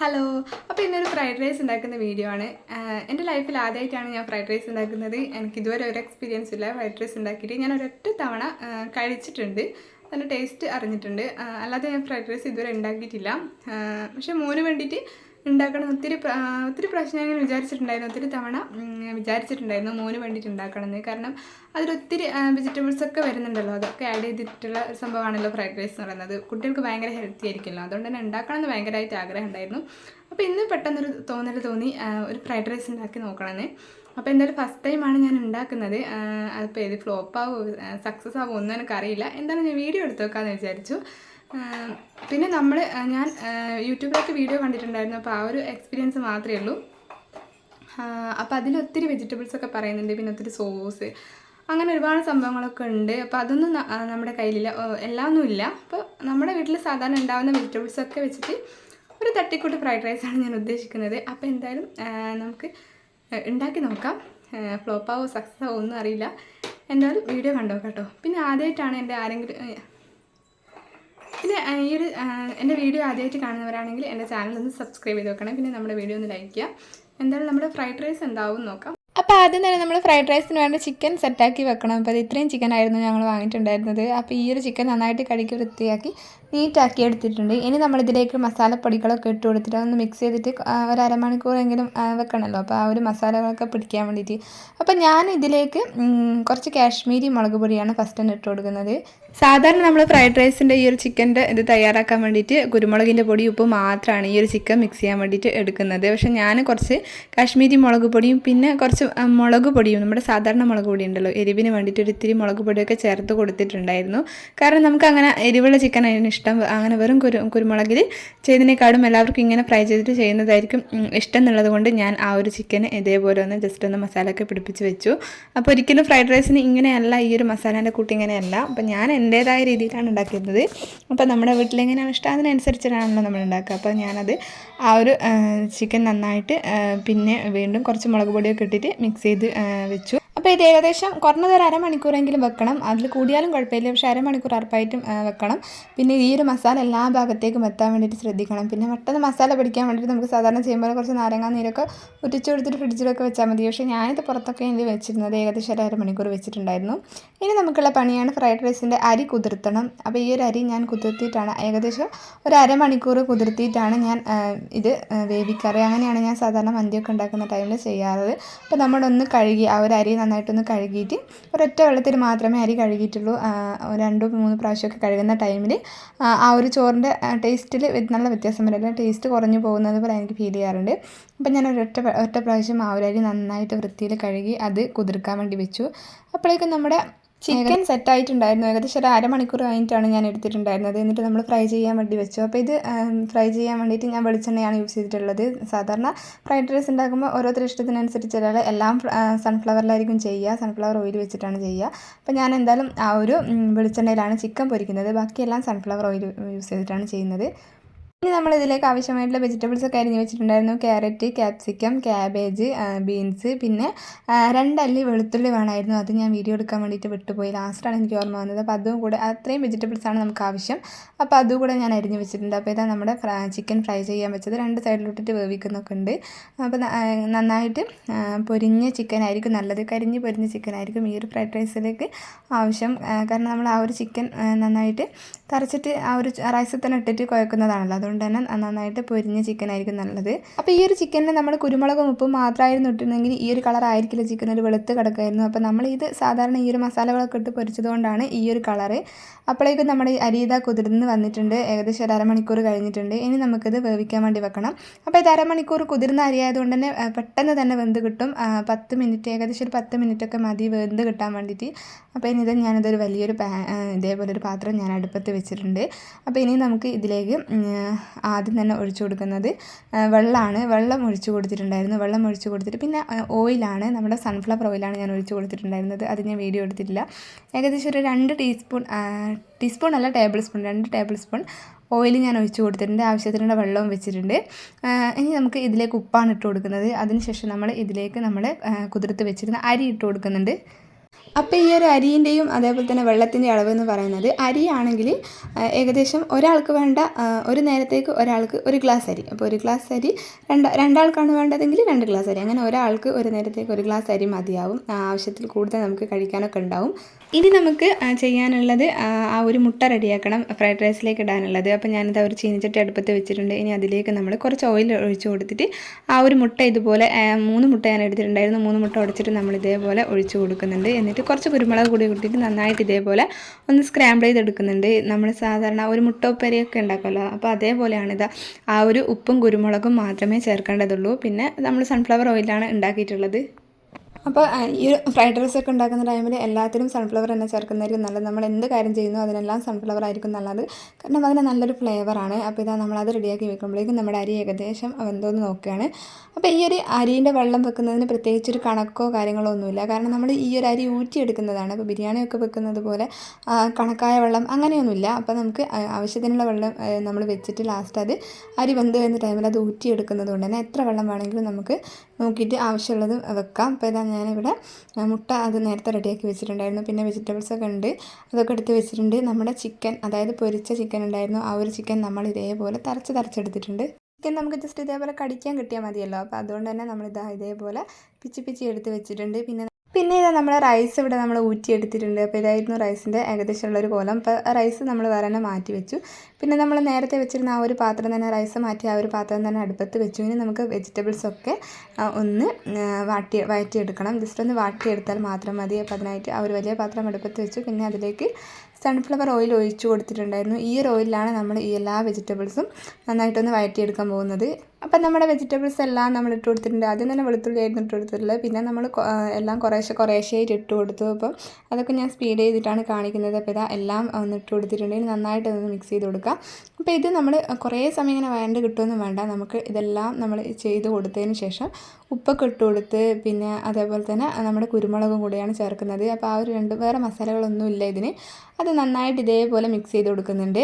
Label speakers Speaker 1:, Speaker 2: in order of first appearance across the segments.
Speaker 1: Hello അപ്പോൾ ഇന്നൊരു fried rice ഉണ്ടാക്കുന്ന വീഡിയോ ആണ്. എന്റെ ലൈഫിൽ ആദ്യമായിട്ടാണ് ഞാൻ ഫ്രൈഡ് റൈസ് ഉണ്ടാക്കുന്നത്. എനിക്ക് ഇതുവരെ ഒരു എക്സ്പീരിയൻസ് ഇല്ല ഫ്രൈഡ് റൈസ് ഉണ്ടാക്കിയിട്ട്. ഞാൻ ഒരൊറ്റ തവണ കഴിച്ചിട്ടുണ്ട്. അതിന്റെ ടേസ്റ്റ് അറിഞ്ഞിട്ടുണ്ട്. അല്ലാതെ ഞാൻ ഫ്രൈഡ് റൈസ് ഇതുവരെ ഉണ്ടാക്കിയിട്ടില്ല. പക്ഷേ മോന് വേണ്ടിയിട്ട് ഉണ്ടാക്കണം. ഒത്തിരി ഒത്തിരി പ്രാവശ്യം ഞാൻ വിചാരിച്ചിട്ടുണ്ടായിരുന്നു. ഒത്തിരി തവണ വിചാരിച്ചിട്ടുണ്ടായിരുന്നു മോന് വേണ്ടിയിട്ട് ഉണ്ടാക്കണമെന്ന്. കാരണം അതിലൊത്തിരി വെജിറ്റബിൾസ് ഒക്കെ വരുന്നുണ്ടല്ലോ. അതൊക്കെ ആഡ് ചെയ്തിട്ടുള്ള സംഭവമാണല്ലോ ഫ്രൈഡ് റൈസ് എന്ന് പറയുന്നത്. കുട്ടികൾക്ക് ഭയങ്കര ഹെൽത്തി ആയിരിക്കുമല്ലോ. അതുകൊണ്ട് തന്നെ ഉണ്ടാക്കണം എന്ന് ഭയങ്കരമായിട്ട് ആഗ്രഹം ഉണ്ടായിരുന്നു അപ്പോൾ ഇന്ന് പെട്ടെന്നൊരു തോന്നൽ തോന്നി ഒരു ഫ്രൈഡ് റൈസ് ഉണ്ടാക്കി നോക്കണമെന്ന്. അപ്പോൾ എന്തായാലും ഫസ്റ്റ് ടൈമാണ് ഞാൻ ഉണ്ടാക്കുന്നത്. അതിപ്പോൾ ഏത് ഫ്ലോപ്പ് ആവോ സക്സസ് ആവോ ഒന്നും എനിക്കറിയില്ല. എന്തായാലും ഞാൻ വീഡിയോ എടുത്തു നോക്കാമെന്ന് വിചാരിച്ചു. പിന്നെ നമ്മൾ ഞാൻ യൂട്യൂബിലൊക്കെ വീഡിയോ കണ്ടിട്ടുണ്ടായിരുന്നു. അപ്പോൾ ആ ഒരു എക്സ്പീരിയൻസ് മാത്രമേ ഉള്ളൂ. അപ്പോൾ അതിൽ ഒത്തിരി വെജിറ്റബിൾസ് ഒക്കെ പറയുന്നുണ്ട്. പിന്നെ ഒത്തിരി സോസ് അങ്ങനെ ഒരുപാട് സംഭവങ്ങളൊക്കെ ഉണ്ട്. അപ്പോൾ അതൊന്നും നമ്മുടെ കയ്യിലില്ല. എല്ലാമൊന്നുമില്ല അപ്പോൾ നമ്മുടെ വീട്ടിൽ സാധാരണ ഉണ്ടാകുന്ന വെജിറ്റബിൾസൊക്കെ വെച്ചിട്ട് ഒരു തട്ടിക്കൂട്ട് ഫ്രൈഡ് റൈസാണ് ഞാൻ ഉദ്ദേശിക്കുന്നത്. അപ്പോൾ എന്തായാലും നമുക്ക് ഉണ്ടാക്കി നോക്കാം. ഫ്ലോപ്പാവോ സക്സസ് ആവോ ഒന്നും അറിയില്ല. എന്തായാലും വീഡിയോ കണ്ടോ കേട്ടോ. പിന്നെ ആദ്യമായിട്ടാണ് എന്റെ ആരെങ്കിലും പിന്നെ ഈ ഒരു എന്റെ വീഡിയോ ആദ്യമായിട്ട് കാണുന്നവരാണെങ്കിൽ എന്റെ ചാനൽ ഒന്ന് സബ്സ്ക്രൈബ് ചെയ്ത് വെക്കണം. പിന്നെ നമ്മുടെ വീഡിയോ ഒന്ന് ലൈക്ക് ചെയ്യുക എന്തായാലും നമ്മുടെ ഫ്രൈഡ് റൈസ് എന്താവും നോക്കാം. അപ്പോൾ ആദ്യം തന്നെ നമ്മൾ ഫ്രൈഡ് റൈസിന് വേണ്ട ചിക്കൻ സെറ്റാക്കി വെക്കണം. അപ്പോൾ അത് ഇത്രയും ചിക്കൻ ആയിരുന്നു ഞങ്ങൾ വാങ്ങിയിട്ടുണ്ടായിരുന്നത്. അപ്പോൾ ഈ ഒരു ചിക്കൻ നന്നായിട്ട് കഴുകി വൃത്തിയാക്കി നീറ്റാക്കി എടുത്തിട്ടുണ്ട്. ഇനി നമ്മളിതിലേക്ക് മസാലപ്പൊടികളൊക്കെ ഇട്ട് കൊടുത്തിട്ട് അതൊന്ന് മിക്സ് ചെയ്തിട്ട് ഒരു അരമണിക്കൂറെങ്കിലും വെക്കണമല്ലോ അപ്പോൾ ആ ഒരു മസാലകളൊക്കെ പിടിക്കാൻ വേണ്ടിയിട്ട്. അപ്പോൾ ഞാൻ ഇതിലേക്ക് കുറച്ച് കാശ്മീരി മുളക് പൊടിയാണ് ഫസ്റ്റ് തന്നെ ഇട്ട് കൊടുക്കുന്നത്. സാധാരണ നമ്മൾ ഫ്രൈഡ് റൈസിന്റെ ഈ ഒരു ചിക്കന്റെ ഇത് തയ്യാറാക്കാൻ വേണ്ടിയിട്ട് കുരുമുളകിന്റെ പൊടി ഉപ്പ് മാത്രമാണ് ഈ ഒരു ചിക്കൻ മിക്സ് ചെയ്യാൻ വേണ്ടിയിട്ട് എടുക്കുന്നത്. പക്ഷേ ഞാൻ കുറച്ച് കാശ്മീരി മുളക് പൊടിയും പിന്നെ കുറച്ച് മുളക് പൊടിയും നമ്മുടെ സാധാരണ മുളക് പൊടി ഉണ്ടല്ലോ എരിവിന് വേണ്ടിയിട്ട് ഒരു ഇത്തിരി മുളക് പൊടിയൊക്കെ ചേർത്ത് കൊടുത്തിട്ടുണ്ടായിരുന്നു. കാരണം നമുക്ക് അങ്ങനെ എരിവുള്ള ചിക്കൻ അതിന് ഇഷ്ടം അങ്ങനെ വെറും കുരു കുരുമുളകിൽ ചെയ്തതിനേക്കാളും എല്ലാവർക്കും ഇങ്ങനെ ഫ്രൈ ചെയ്തിട്ട് ചെയ്യുന്നതായിരിക്കും ഇഷ്ടം എന്നുള്ളത് കൊണ്ട് ഞാൻ ആ ഒരു ചിക്കൻ ഇതേപോലെ ഒന്ന് ജസ്റ്റ് ഒന്ന് മസാലയൊക്കെ പിടിപ്പിച്ച് വെച്ചു. അപ്പോൾ ഒരിക്കലും ഫ്രൈഡ് റൈസിന് ഇങ്ങനെയല്ല ഈ ഒരു മസാലേന്റെ കൂട്ടി ഇങ്ങനെയല്ല. അപ്പോൾ ഞാൻ എന്റേതായ രീതിയിലാണ് ഉണ്ടാക്കിയിരുന്നത്. അപ്പോൾ നമ്മുടെ വീട്ടിൽ എങ്ങനെയാണ് ഇഷ്ടം അതിനനുസരിച്ചിട്ടാണല്ലോ നമ്മൾ ഉണ്ടാക്കുക. അപ്പോൾ ഞാനത് ആ ഒരു ചിക്കൻ നന്നായിട്ട് പിന്നെ വീണ്ടും കുറച്ച് മുളക് പൊടിയൊക്കെ ഇട്ടിട്ട് മിക്സ് ചെയ്ത് വെച്ചു. അപ്പോൾ ഇത് ഏകദേശം കുറഞ്ഞത് ഒരു അരമണിക്കൂറെങ്കിലും വെക്കണം. അതിൽ കൂടിയാലും കുഴപ്പമില്ല. പക്ഷേ അരമണിക്കൂർ ഉറപ്പായിട്ടും വെക്കണം. പിന്നെ ഈ ഒരു മസാല എല്ലാ ഭാഗത്തേക്കും എത്താൻ വേണ്ടിയിട്ട് ശ്രദ്ധിക്കണം. പിന്നെ പെട്ടെന്ന് മസാല പിടിക്കാൻ വേണ്ടിയിട്ട് നമുക്ക് സാധാരണ ചെയ്യുമ്പോൾ കുറച്ച് നാരങ്ങാ നീരൊക്കെ ഉറ്റിച്ച് കൊടുത്തിട്ട് ഫ്രിഡ്ജിലൊക്കെ വെച്ചാൽ മതി. പക്ഷേ ഞാനിത് പുറത്തൊക്കെ ഇതിൽ വെച്ചിരുന്നത് ഏകദേശം ഒരു അരമണിക്കൂർ വെച്ചിട്ടുണ്ടായിരുന്നു. ഇനി നമുക്കുള്ള പണിയാണ് ഫ്രൈഡ് റൈസിന്റെ അരി കുതിർത്തണം. അപ്പോൾ ഈ ഒരു അരി ഞാൻ കുതിർത്തിയിട്ടാണ് ഏകദേശം ഒരു അരമണിക്കൂർ കുതിർത്തിയിട്ടാണ് ഞാൻ ഇത് വേവിക്കാറ്. അങ്ങനെയാണ് ഞാൻ സാധാരണ മന്തിയൊക്കെ ഉണ്ടാക്കുന്ന ടൈമിൽ ചെയ്യാറ്. അപ്പോൾ നമ്മളൊന്ന് കഴുകി ആ ഒരു അരി നന്നായിട്ടൊന്ന് കഴുകിയിട്ട് ഒരൊറ്റ വെള്ളത്തിൽ മാത്രമേ അരി കഴുകിയിട്ടുള്ളൂ രണ്ട് മൂന്ന് പ്രാവശ്യമൊക്കെ കഴുകുന്ന ടൈമിൽ ആ ഒരു ചോറിന്റെ ടേസ്റ്റിൽ നല്ല വ്യത്യാസം വരില്ല ടേസ്റ്റ് കുറഞ്ഞു പോകുന്നത് പോലെ എനിക്ക് ഫീൽ ചെയ്യാറുണ്ട്. അപ്പം ഞാൻ ഒരൊറ്റ ഒറ്റ പ്രാവശ്യം അരി നന്നായിട്ട് വൃത്തിയിൽ കഴുകി അത് കുതിർക്കാൻ വേണ്ടി വെച്ചു. അപ്പോഴേക്കും നമ്മുടെ ചിക്കൻ സെറ്റ് ആയിട്ടുണ്ടായിരുന്നു. ഏകദേശം ഒരു അരമണിക്കൂർ കഴിഞ്ഞിട്ടാണ് ഞാൻ എടുത്തിട്ടുണ്ടായിരുന്നത്. എന്നിട്ട് നമ്മൾ ഫ്രൈ ചെയ്യാൻ വേണ്ടി വെച്ചു. അപ്പോൾ ഇത് ഫ്രൈ ചെയ്യാൻ വേണ്ടിയിട്ട് ഞാൻ വെളിച്ചെണ്ണയാണ് യൂസ് ചെയ്തിട്ടുള്ളത്. സാധാരണ ഫ്രൈഡ് റൈസ് ഉണ്ടാക്കുമ്പോൾ ഓരോരുത്തരുടെ ഇഷ്ടത്തിനനുസരിച്ച് ഒരാൾ എല്ലാം സൺഫ്ലവറിലായിരിക്കും ചെയ്യുക. സൺഫ്ലവർ ഓയിൽ വെച്ചിട്ടാണ് ചെയ്യുക. അപ്പോൾ ഞാൻ എന്തായാലും ആ ഒരു വെളിച്ചെണ്ണയിലാണ് ചിക്കൻ പൊരിക്കുന്നത്. ബാക്കിയെല്ലാം സൺഫ്ലവർ ഓയിൽ യൂസ് ചെയ്തിട്ടാണ് ചെയ്യുന്നത്. ഇനി നമ്മൾ ഇതിലേക്ക് ആവശ്യമായിട്ടുള്ള വെജിറ്റബിൾസ് ഒക്കെ അരിഞ്ഞ് വെച്ചിട്ടുണ്ടായിരുന്നു. ക്യാരറ്റ് ക്യാപ്സിക്കം ക്യാബേജ് ബീൻസ് പിന്നെ രണ്ടല്ലി വെളുത്തുള്ളി വേണമായിരുന്നു. അത് ഞാൻ വീഡിയോ എടുക്കാൻ വേണ്ടിയിട്ട് വിട്ടുപോയി. ലാസ്റ്റാണ് എനിക്ക് ഓർമ്മ വന്നത്. അപ്പോൾ അതും കൂടെ അത്രയും വെജിറ്റബിൾസ് ആണ് നമുക്ക് ആവശ്യം. അപ്പോൾ അതും കൂടെ ഞാൻ അരിഞ്ഞ് വെച്ചിട്ടുണ്ട്. അപ്പോൾ ഇതാ നമ്മുടെ ചിക്കൻ ഫ്രൈ ചെയ്യാൻ വെച്ചത്. രണ്ട് സൈഡിലോട്ടിട്ട് വേവിക്കുന്നൊക്കെ ഉണ്ട്. അപ്പോൾ നന്നായിട്ട് പൊരിഞ്ഞ ചിക്കൻ ആയിരിക്കും നല്ലത്. കരിഞ്ഞ് പൊരിഞ്ഞ ചിക്കൻ ആയിരിക്കും ഈ ഒരു ഫ്രൈഡ് റൈസിലേക്ക് ആവശ്യം. കാരണം നമ്മൾ ആ ഒരു ചിക്കൻ നന്നായിട്ട് തറച്ചിട്ട് ആ ഒരു റൈസിൽ തന്നെ ഇട്ടിട്ട് കുഴക്കുന്നതാണല്ലോ. അതുകൊണ്ട് തന്നെ നന്നായിട്ട് പൊരിഞ്ഞ ചിക്കൻ ആയിരിക്കും നല്ലത്. അപ്പോൾ ഈ ഒരു ചിക്കനിൽ നമ്മൾ കുരുമുളകും ഉപ്പും മാത്രമായിരുന്നു ഇട്ടിരുന്നെങ്കിൽ ഈ ഒരു കളർ ആയിരിക്കില്ല ചിക്കൻ ഒരു വെളുത്ത് കിടക്കുമായിരുന്നു അപ്പോൾ നമ്മൾ ഇത് സാധാരണ ഈ ഒരു മസാലകളൊക്കെ ഇട്ട് പൊരിച്ചതുകൊണ്ടാണ് ഈ ഒരു കളർ അപ്പോഴേക്കും നമ്മുടെ അരിത കുതിർന്ന് വന്നിട്ടുണ്ട്. ഏകദേശം ഒരു അരമണിക്കൂർ കഴിഞ്ഞിട്ടുണ്ട്. ഇനി നമുക്കിത് വേവിക്കാൻ വേണ്ടി വെക്കണം. അപ്പോൾ ഇത് അരമണിക്കൂർ കുതിർന്ന അരി ആയതുകൊണ്ട് തന്നെ പെട്ടെന്ന് തന്നെ വെന്ത് കിട്ടും. പത്ത് മിനിറ്റ് ഏകദേശം ഒരു പത്ത് മിനിറ്റ് ഒക്കെ മതി വെന്ത് കിട്ടാൻ വേണ്ടിയിട്ട്. അപ്പോൾ ഇനി ഇത് ഞാനിതൊരു വലിയൊരു പാ ഇതേപോലെ ഒരു പാത്രം ഞാൻ അടുപ്പത്ത് വെച്ചിട്ടുണ്ട്. അപ്പോൾ ഇനി നമുക്ക് ഇതിലേക്ക് ആദ്യം തന്നെ ഒഴിച്ചു കൊടുക്കുന്നത് വെള്ളമാണ്. വെള്ളം ഒഴിച്ചു കൊടുത്തിട്ടുണ്ടായിരുന്നു. വെള്ളം ഒഴിച്ചു കൊടുത്തിട്ട് പിന്നെ ഓയിലാണ്. നമ്മുടെ സൺഫ്ലവർ ഓയിലാണ് ഞാൻ ഒഴിച്ചു കൊടുത്തിട്ടുണ്ടായിരുന്നത്. അത് ഞാൻ വീഡിയോ എടുത്തിട്ടില്ല. ഏകദേശം ഒരു രണ്ട് ടീസ്പൂൺ ടീസ്പൂൺ അല്ല ടേബിൾ സ്പൂൺ രണ്ട് ടേബിൾ സ്പൂൺ ഓയിൽ ഞാൻ ഒഴിച്ച് കൊടുത്തിട്ടുണ്ട്. ആവശ്യത്തിനുള്ള വെള്ളവും വെച്ചിട്ടുണ്ട്. ഇനി നമുക്ക് ഇതിലേക്ക് ഉപ്പാണ് ഇട്ട് കൊടുക്കുന്നത്. അതിനുശേഷം നമ്മൾ ഇതിലേക്ക് നമ്മൾ കുതിർത്ത് വെച്ചിരുന്ന അരി ഇട്ട് കൊടുക്കുന്നുണ്ട്. അപ്പോൾ ഈ ഒരു അരിന്റെയും അതേപോലെ തന്നെ വെള്ളത്തിന്റെ അളവ് എന്ന് പറയുന്നത് അരിയാണെങ്കിൽ ഏകദേശം ഒരാൾക്ക് വേണ്ട ഒരു നേരത്തേക്ക് ഒരാൾക്ക് ഒരു ഗ്ലാസ് അരി. അപ്പോൾ ഒരു ഗ്ലാസ് അരി രണ്ട് രണ്ടാൾക്കാണ് വേണ്ടതെങ്കിൽ രണ്ട് ഗ്ലാസ് അരി. അങ്ങനെ ഒരാൾക്ക് ഒരു നേരത്തേക്ക് ഒരു ഗ്ലാസ് അരി മതിയാവും. ആവശ്യത്തിൽ കൂടുതൽ നമുക്ക് കഴിക്കാനൊക്കെ ഉണ്ടാവും. ഇനി നമുക്ക് ചെയ്യാനുള്ളത് ആ ഒരു മുട്ട റെഡിയാക്കണം ഫ്രൈഡ് റൈസിലേക്ക് ഇടാനുള്ളത്. അപ്പോൾ ഞാനിത് ഒരു ചീനിച്ചട്ടി അടുപ്പത്ത് വെച്ചിട്ടുണ്ട്. ഇനി അതിലേക്ക് നമ്മൾ കുറച്ച് ഓയിൽ ഒഴിച്ചു കൊടുത്തിട്ട് ആ ഒരു മുട്ട ഇതുപോലെ മൂന്ന് മുട്ട ഞാൻ എടുത്തിട്ടുണ്ടായിരുന്നു. മൂന്ന് മുട്ട ഉടച്ചിട്ട് നമ്മൾ ഇതേപോലെ ഒഴിച്ചു കൊടുക്കുന്നുണ്ട്. എന്നിട്ട് കുറച്ച് കുരുമുളക് കൂടി കൂട്ടിയിട്ട് നന്നായിട്ട് ഇതേപോലെ ഒന്ന് സ്ക്രാമ്പിൾ ചെയ്തെടുക്കുന്നുണ്ട്. നമ്മൾ സാധാരണ ഒരു മുട്ട ഉപ്പേരിയൊക്കെ ഉണ്ടാക്കുമല്ലോ അപ്പോൾ അതേപോലെയാണിത് ആ ഒരു ഉപ്പും കുരുമുളകും മാത്രമേ ചേർക്കേണ്ടതുള്ളൂ. പിന്നെ നമ്മൾ സൺഫ്ലവർ ഓയിലാണ് ഉണ്ടാക്കിയിട്ടുള്ളത്. അപ്പോൾ ഈ ഫ്രൈഡ് റൈസ് ഒക്കെ ഉണ്ടാക്കുന്ന ടൈമിൽ എല്ലാത്തിനും സൺഫ്ലവർ തന്നെ ചേർക്കുന്നതായിരിക്കും നല്ലത്. നമ്മൾ എന്ത് കാര്യം ചെയ്യുന്നു അതിനെല്ലാം സൺഫ്ലവർ ആയിരിക്കും നല്ലത്. കാരണം അതിന് നല്ലൊരു ഫ്ലേവറാണ് അപ്പോൾ ഇതാ നമ്മളത് റെഡിയാക്കി വെക്കുമ്പോഴേക്കും നമ്മുടെ അരി ഏകദേശം വെന്തോന്ന് നോക്കുകയാണ്. അപ്പോൾ ഈ ഒരു അരിന്റെ വെള്ളം വെക്കുന്നതിന് പ്രത്യേകിച്ചൊരു കണക്കോ കാര്യങ്ങളോ ഒന്നുമില്ല. കാരണം നമ്മൾ ഈ ഒരു അരി ഊറ്റിയെടുക്കുന്നതാണ്. അപ്പോൾ ബിരിയാണിയൊക്കെ വെക്കുന്നത് പോലെ കണക്കായ വെള്ളം അങ്ങനെയൊന്നുമില്ല. അപ്പോൾ നമുക്ക് ആവശ്യത്തിനുള്ള വെള്ളം നമ്മൾ വെച്ചിട്ട് ലാസ്റ്റ് അത് അരി വെന്ത് വരുന്ന ടൈമിൽ അത് ഊറ്റിയെടുക്കുന്നത് കൊണ്ട് തന്നെ എത്ര വെള്ളം വേണമെങ്കിലും നമുക്ക് നോക്കിയിട്ട് ആവശ്യമുള്ളത് വെക്കാം. അപ്പോൾ ഇതാ ഞാനിവിടെ മുട്ട അത് നേരത്തെ റെഡിയാക്കി വെച്ചിട്ടുണ്ടായിരുന്നു. പിന്നെ വെജിറ്റബിൾസ് ഒക്കെ ഉണ്ട്. അതൊക്കെ എടുത്ത് വെച്ചിട്ടുണ്ട്. നമ്മുടെ ചിക്കൻ അതായത് പൊരിച്ച ചിക്കൻ ഉണ്ടായിരുന്നു. ആ ഒരു ചിക്കൻ നമ്മൾ ഇതേപോലെ തറച്ച് തറച്ചെടുത്തിട്ടുണ്ട് ചിക്കൻ നമുക്ക് ജസ്റ്റ് ഇതേപോലെ കടിക്കാൻ കിട്ടിയാൽ മതിയല്ലോ. അപ്പോൾ അതുകൊണ്ട് തന്നെ നമ്മളിതാ ഇതേപോലെ പിച്ചി പിച്ചി എടുത്ത് വെച്ചിട്ടുണ്ട്. പിന്നെ പിന്നെ ഇതാ നമ്മൾ റൈസ് ഇവിടെ നമ്മൾ ഊറ്റിയെടുത്തിട്ടുണ്ട്. അപ്പോൾ ഇതായിരുന്നു റൈസിന്റെ ഏകദേശം ഉള്ളൊരു കോലം. അപ്പോൾ റൈസ് നമ്മൾ വേറെ തന്നെ മാറ്റി വെച്ചു. പിന്നെ നമ്മൾ നേരത്തെ വെച്ചിരുന്ന ആ ഒരു പാത്രം തന്നെ റൈസ് മാറ്റി ആ ഒരു പാത്രം തന്നെ അടുപ്പത്ത് വെച്ചു. ഇനി നമുക്ക് വെജിറ്റബിൾസൊക്കെ ഒന്ന് വാട്ടി വഴറ്റിയെടുക്കണം. ജസ്റ്റ് ഒന്ന് വാട്ടിയെടുത്താൽ മാത്രം മതി. അപ്പോൾ അതിനായിട്ട് ആ ഒരു വലിയ പാത്രം അടുപ്പത്ത് വെച്ചു. പിന്നെ അതിലേക്ക് സൺഫ്ലവർ ഓയിൽ ഒഴിച്ചു കൊടുത്തിട്ടുണ്ടായിരുന്നു. ഈ ഒരു ഓയിലാണ് നമ്മൾ ഈ എല്ലാ വെജിറ്റബിൾസും നന്നായിട്ടൊന്ന് വഴറ്റിയെടുക്കാൻ പോകുന്നത്. അപ്പം നമ്മുടെ വെജിറ്റബിൾസ് എല്ലാം നമ്മൾ ഇട്ട് കൊടുത്തിട്ടുണ്ട്. ആദ്യം തന്നെ വെളുത്തുള്ളി ആയിരുന്നു ഇട്ട് കൊടുത്തിട്ടുള്ളത്. പിന്നെ നമ്മൾ എല്ലാം കുറേശ്ശെ കുറേശ്ശെയായിട്ട് ഇട്ട് കൊടുത്തു. അപ്പം അതൊക്കെ ഞാൻ സ്പീഡ് ചെയ്തിട്ടാണ് കാണിക്കുന്നത്. അപ്പോൾ ഇതാ എല്ലാം ഒന്ന് ഇട്ട് കൊടുത്തിട്ടുണ്ടെങ്കിൽ നന്നായിട്ട് ഒന്ന് മിക്സ് ചെയ്ത് കൊടുക്കുക അപ്പോൾ ഇത് നമ്മൾ കുറേ സമയം ഇങ്ങനെ വേണ്ട കിട്ടുമൊന്നും വേണ്ട. നമുക്ക് ഇതെല്ലാം നമ്മൾ ചെയ്ത് കൊടുത്തതിന് ശേഷം ഉപ്പൊക്കെ ഇട്ട് കൊടുത്ത് പിന്നെ അതേപോലെ തന്നെ നമ്മുടെ കുരുമുളകും കൂടെയാണ് ചേർക്കുന്നത്. അപ്പോൾ ആ ഒരു രണ്ട് വേറെ മസാലകളൊന്നും ഇല്ല ഇതിന്. അത് നന്നായിട്ട് ഇതേപോലെ മിക്സ് ചെയ്ത് കൊടുക്കുന്നുണ്ട്.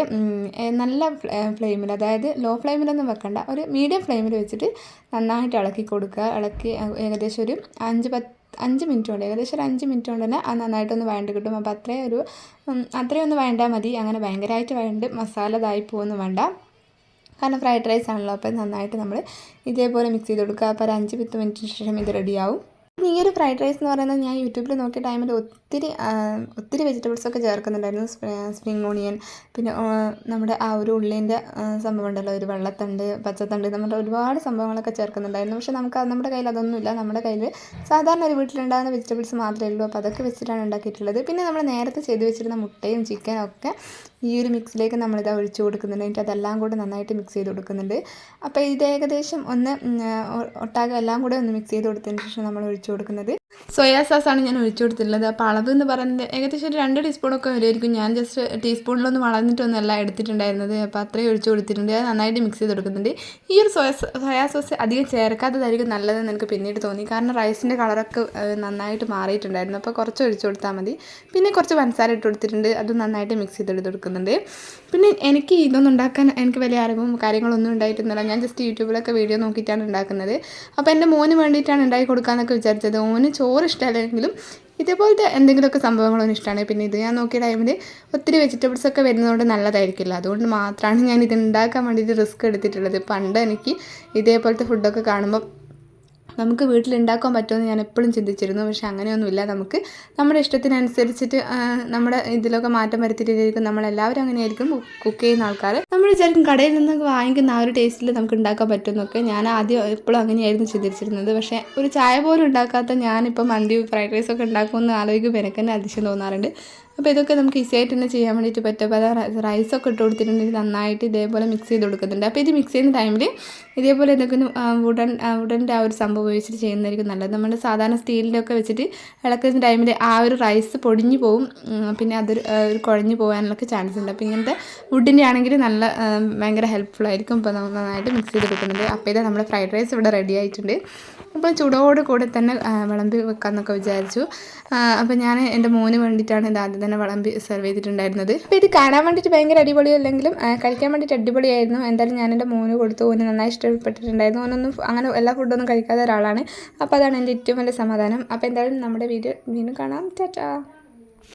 Speaker 1: നല്ല ഫ്ലെയിമിൽ അതായത് ലോ ഫ്ലെയിമിലൊന്നും വെക്കണ്ട. ഒരു മീഡിയം ഫ്ലെയിമിൽ വെച്ചിട്ട് നന്നായിട്ട് ഇളക്കി കൊടുക്കുക. ഇളക്കി ഏകദേശം ഒരു അഞ്ച് പത്ത് അഞ്ച് മിനിറ്റ് കൊണ്ട് ഏകദേശം ഒരു അഞ്ച് മിനിറ്റ് കൊണ്ട് തന്നെ അത് നന്നായിട്ടൊന്ന് വഴണ്ട് കിട്ടും. അപ്പോൾ അത്രയും ഒരു അത്രയും ഒന്ന് വേണ്ടാൽ മതി. അങ്ങനെ ഭയങ്കരമായിട്ട് വഴണ്ട് മസാല ഇതായി പോകുന്നു വേണ്ട. കാരണം ഫ്രൈഡ് റൈസ് ആണല്ലോ അപ്പോൾ നന്നായിട്ട് നമ്മൾ ഇതേപോലെ മിക്സ് ചെയ്ത് കൊടുക്കുക അപ്പോൾ ഒരു അഞ്ച് പത്ത് മിനിറ്റിന് ശേഷം ഇത് റെഡിയാവും ഈ ഒരു ഫ്രൈഡ് റൈസ് എന്ന് പറയുന്നത് ഞാൻ യൂട്യൂബിൽ നോക്കിയ ടൈമിൽ ഒത്തിരി ഒത്തിരി വെജിറ്റബിൾസൊക്കെ ചേർക്കുന്നുണ്ടായിരുന്നു സ്പ്രിങ് ഓണിയൻ. പിന്നെ നമ്മുടെ ആ ഒരു ഉള്ളിന്റെ സംഭവം ഉണ്ടല്ലോ ഒരു വെള്ളത്തണ്ട് പച്ചത്തണ്ട് നമ്മുടെ ഒരുപാട് സംഭവങ്ങളൊക്കെ ചേർക്കുന്നുണ്ടായിരുന്നു. പക്ഷെ നമുക്ക് നമ്മുടെ കയ്യിൽ അതൊന്നുമില്ല. നമ്മുടെ കയ്യിൽ സാധാരണ ഒരു വീട്ടിലുണ്ടാകുന്ന വെജിറ്റബിൾസ് മാത്രമേ ഉള്ളൂ. അപ്പോൾ അതൊക്കെ വെച്ചിട്ടാണ് ഉണ്ടാക്കിയിട്ടുള്ളത്. പിന്നെ നമ്മൾ നേരത്തെ ചെയ്ത് വെച്ചിരുന്ന മുട്ടയും ചിക്കനും ഒക്കെ ഈ ഒരു മിക്സിലേക്ക് നമ്മളിത് ഒഴിച്ചു കൊടുക്കുന്നുണ്ട്. എന്നിട്ട് അതെല്ലാം കൂടെ നന്നായിട്ട് മിക്സ് ചെയ്ത് കൊടുക്കുന്നുണ്ട്. അപ്പോൾ ഇത് ഏകദേശം ഒന്ന് ഒട്ടാകെ എല്ലാം കൂടെ ഒന്ന് മിക്സ് ചെയ്ത് കൊടുത്തതിന് ശേഷം നമ്മൾ ഒഴിച്ചു കൊടുക്കുന്നത്. സോയാ സോസാണ് ഞാൻ ഒഴിച്ചു കൊടുത്തിട്ടുള്ളത്. അപ്പോൾ അളവ് എന്ന് പറയുന്നത് ഏകദേശം ഒരു രണ്ട് ടീസ്പൂണൊക്കെ വരുമായിരിക്കും. ഞാൻ ജസ്റ്റ് ടീസ്പൂണിലൊന്നും വളർന്നിട്ടൊന്നുമല്ല എടുത്തിട്ടുണ്ടായിരുന്നത്. അപ്പോൾ അത്രയും ഒഴിച്ചു കൊടുത്തിട്ടുണ്ട്. നന്നായിട്ട് മിക്സ് ചെയ്ത് കൊടുക്കുന്നുണ്ട്. ഈ ഒരു സോയ സോയാ സോസ് അധികം ചേർക്കാത്തതായിരിക്കും നല്ലതെന്ന് എനിക്ക് പിന്നീട് തോന്നി. കാരണം റൈസിന്റെ കളറൊക്കെ നന്നായിട്ട് മാറിയിട്ടുണ്ടായിരുന്നു. അപ്പോൾ കുറച്ച് ഒഴിച്ചു കൊടുത്താൽ മതി. പിന്നെ കുറച്ച് പഞ്ചസാര ഇട്ട് കൊടുത്തിട്ടുണ്ട്. അത് നന്നായിട്ട് മിക്സ് ചെയ്തെടുത്ത് കൊടുക്കുന്നുണ്ട്. പിന്നെ എനിക്ക് ഇതൊന്നും ഉണ്ടാക്കാൻ എനിക്ക് വലിയ അറിവും കാര്യങ്ങളൊന്നും ഉണ്ടായിട്ടൊന്നുമില്ല. ഞാൻ ജസ്റ്റ് യൂട്യൂബിലൊക്കെ വീഡിയോ നോക്കിയിട്ടാണ് ഉണ്ടാക്കുന്നത്. അപ്പോൾ എന്റെ മോന് വേണ്ടിയിട്ടാണ് ഉണ്ടാക്കി കൊടുക്കാമെന്നൊക്കെ വിചാരിച്ചത്. ഓന് ചോറ് ഇഷ്ടമല്ലെങ്കിലും ഇതേപോലത്തെ എന്തെങ്കിലുമൊക്കെ സംഭവങ്ങളൊന്നും ഇഷ്ടമാണ് പിന്നെ ഇത് ഞാൻ നോക്കിയ ടൈമിൽ ഒത്തിരി വെജിറ്റബിൾസ് ഒക്കെ വരുന്നതുകൊണ്ട് നല്ലതായിരിക്കില്ല. അതുകൊണ്ട് മാത്രമാണ് ഞാൻ ഇത് ഉണ്ടാക്കാൻ വേണ്ടിയിട്ട് റിസ്ക് എടുത്തിട്ടുള്ളത്. പണ്ട് എനിക്ക് ഇതേപോലത്തെ ഫുഡൊക്കെ കാണുമ്പോൾ നമുക്ക് വീട്ടിലുണ്ടാക്കാൻ പറ്റുമെന്ന് ഞാൻ എപ്പോഴും ചിന്തിച്ചിരുന്നു. പക്ഷേ അങ്ങനെയൊന്നുമില്ല. നമുക്ക് നമ്മുടെ ഇഷ്ടത്തിനനുസരിച്ചിട്ട് നമ്മുടെ ഇതിലൊക്കെ മാറ്റം വരുത്തിയിട്ടായിരിക്കും നമ്മളെല്ലാവരും അങ്ങനെയായിരിക്കും കുക്ക് ചെയ്യുന്ന ആൾക്കാർ നമ്മൾ വിചാരിക്കും കടയിൽ നിന്നൊക്കെ വാങ്ങിക്കുന്ന ആ ഒരു ടേസ്റ്റിൽ നമുക്ക് ഉണ്ടാക്കാൻ പറ്റുമെന്നൊക്കെ ഞാൻ ആദ്യം എപ്പോഴും അങ്ങനെയായിരുന്നു ചിന്തിച്ചിരുന്നത്. പക്ഷേ ഒരു ചായ പോലും ഉണ്ടാക്കാത്ത ഞാനിപ്പോൾ മന്തി ഫ്രൈഡ് റൈസ് ഒക്കെ ഉണ്ടാക്കുമെന്ന് ആലോചിക്കുമ്പോൾ എനിക്ക് തന്നെ അതിശയം തോന്നാറുണ്ട്. അപ്പോൾ ഇതൊക്കെ നമുക്ക് ഈസി ആയിട്ട് തന്നെ ചെയ്യാൻ വേണ്ടിയിട്ട് പറ്റും. അപ്പോൾ അത് റൈസൊക്കെ ഇട്ട് കൊടുത്തിട്ടുണ്ടെങ്കിൽ നന്നായിട്ട് ഇതേപോലെ മിക്സ് ചെയ്ത് കൊടുക്കുന്നുണ്ട്. അപ്പോൾ ഇത് മിക്സ് ചെയ്യുന്ന ടൈമിൽ ഇതേപോലെ എന്തെങ്കിലും വുഡൻ വുഡന്റെ ആ ഒരു സംഭവം ഉപയോഗിച്ചിട്ട് ചെയ്യുന്നതായിരിക്കും നല്ലത്. നമ്മൾ സാധാരണ സ്റ്റീലിന്റെ ഒക്കെ വെച്ചിട്ട് ഇളക്കുന്ന ടൈമിൽ ആ ഒരു റൈസ് പൊടിഞ്ഞു പോവും. പിന്നെ അതൊരു ഒരു കുഴഞ്ഞു പോകാനൊക്കെ ചാൻസ് ഉണ്ട്. അപ്പോൾ ഇങ്ങനത്തെ വുഡിന്റെ ആണെങ്കിൽ നല്ല ഭയങ്കര ഹെൽപ്ഫുൾ ആയിരിക്കും. നമ്മൾ നന്നായിട്ട് മിക്സ് ചെയ്ത് കൊടുക്കുന്നുണ്ട്. അപ്പോൾ ഇത് നമ്മുടെ ഫ്രൈഡ് റൈസ് ഇവിടെ റെഡി ആയിട്ടുണ്ട്. അപ്പോൾ ചൂടോട് കൂടെ തന്നെ വിളമ്പി വെക്കാമെന്നൊക്കെ വിചാരിച്ചു. അപ്പോൾ ഞാൻ എന്റെ മോന് വേണ്ടിയിട്ടാണ് ഇത് ആദ്യം തന്നെ വിളമ്പി സെർവ് ചെയ്തിട്ടുണ്ടായിരുന്നത്. അപ്പോൾ ഇത് കാണാൻ വേണ്ടിയിട്ട് ഭയങ്കര അടിപൊളിയല്ലെങ്കിലും കഴിക്കാൻ വേണ്ടിയിട്ട് അടിപൊളിയായിരുന്നു. എന്തായാലും ഞാൻ എന്റെ മോന് കൊടുത്തു. ഓന് നന്നായി ഇഷ്ടപ്പെട്ടിട്ടുണ്ടായിരുന്നു. ഓനൊന്നും അങ്ങനെ എല്ലാ ഫുഡൊന്നും കഴിക്കാത്ത ഒരാളാണ്. അപ്പോൾ അതാണ് എന്റെ ഏറ്റവും വലിയ സമാധാനം. അപ്പോൾ എന്തായാലും നമ്മുടെ വീഡിയോ വീണ്ടും കാണാം. ടാറ്റാ.